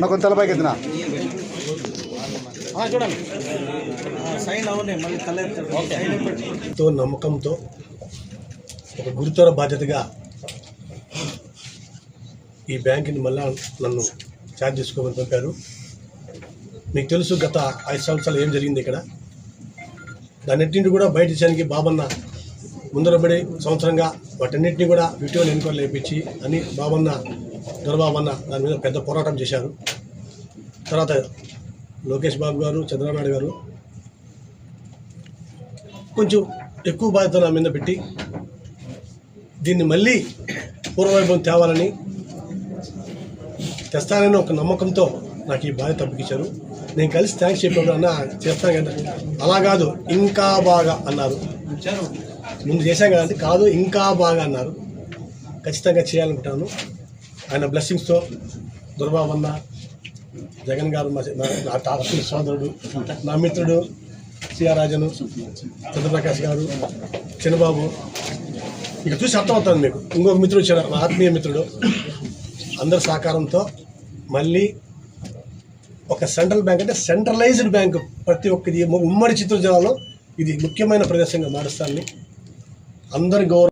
నా కొంత తలపైకి ఎత్తున చూడండి. సైన్ అవునే మళ్ళీ తలెత్తాడు సైన్ పెట్టి తో నమ్మకంతో ఒక గురుతర బాధ్యతగా ఈ బ్యాంకుని మళ్ళా నన్ను ఛార్జ్ చేసుకోమని పంపారు. మీకు తెలుసు గత ఐదు సంవత్సరాలు ఏం జరిగింది ఇక్కడ? దాన్నింటిని కూడా బయట చేయడానికి బాబన్న ముందరబడి సంవత్సరంగా వాటన్నింటినీ కూడా విటివల్ ఎన్నికలు లేపించి అని బాబన్న దొరబాబన్న దాని మీద పెద్ద పోరాటం చేశారు. తర్వాత లోకేష్ బాబు గారు చంద్రబాబు గారు కొంచెం ఎక్కువ బాధ్యత నా మీద పెట్టి దీన్ని మళ్ళీ పూర్వవైభవం తేవాలని తెస్తానని ఒక నమ్మకంతో నాకు ఈ బాధ్యత అప్పగించారు. నేను కలిసి థ్యాంక్స్ చెప్పినప్పుడు అన్న చేస్తాను కదా అలా కాదు ఇంకా బాగా అన్నారు. ముందు చేశాం కదంటే కాదు ఇంకా బాగా అన్నారు. ఖచ్చితంగా చేయాలనుకుంటాను. ఆయన బ్లెస్సింగ్స్తో దుర్బాబన్న జగన్ గారు మా నా- నా సోదరుడు నా మిత్రుడు సిఆర్ రాజను చంద్రప్రకాష్ గారు చిన్నబాబు. ఇక చూసి అర్థమవుతుంది మీకు. ఇంకొక మిత్రుడు వచ్చాడు మా ఆత్మీయ మిత్రుడు. అందరి సహకారంతో మళ్ళీ ఒక సెంట్రల్ బ్యాంక్ అంటే సెంట్రలైజ్డ్ బ్యాంక్ ప్రతి ఒక్కది ఉమ్మడి చిత్తూరు జిల్లాలో ఇది ముఖ్యమైన ప్రదేశంగా మారుస్తాన్ని అందరి గౌరవం.